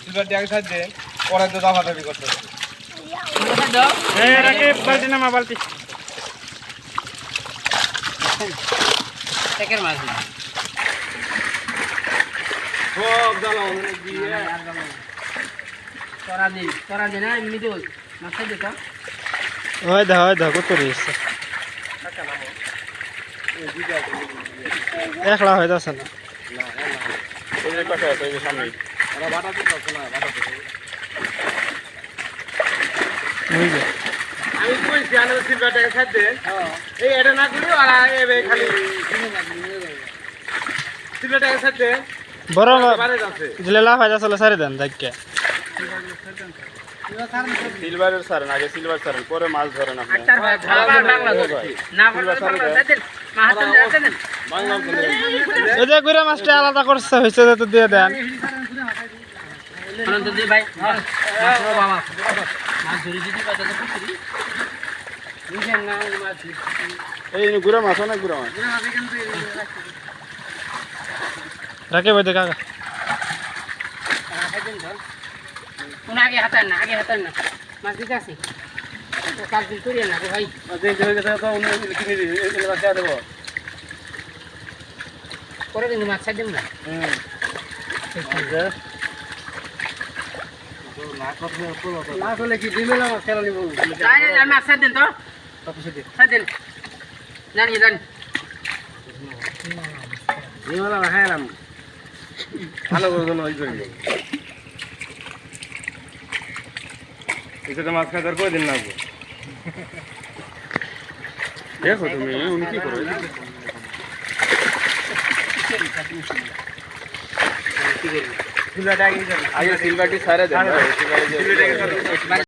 সিলভারটি আগে সাত দিন। পরে তো ওই। দা ওই দা কত রয়েছে। একলা হয়ে যাচ্ছে না। আমি কইছি আমি সিলভারটাকে সাত এই এটা না করি আর খালি সিলভারটাকে সাত বড় লাভ হয়ে যাচ্ছে সারি দেন দেখকে। সিলভারের সারেন আগে সিলভার সারেন পরে মাছ ধরেন আপনি। বাংলা এই মাছটা আলাদা করছে হয়েছে যে তো দিয়ে দেন। এই গুড়া মাছ অনেক গুড়া মাছ। রাকে ভাই দেখা আগে হাতার না আগে হাতার না। মাছ দিতে আসি দিন করিয়ে না ভাই। মাছ দেবো পরে কিন্তু মাছ ছাড় দেব না। না হলে কি ডিমেলা মাছ মাছ ছাড় দেন তো। ছাড় দেন। জানি ডিমেলা ভালো করে জন্য ওই করি। এটা মাছ খাইতে আর কয়দিন লাগবে দেখো তুমি উনি কি করো আগে সিলভারটি সারা দেন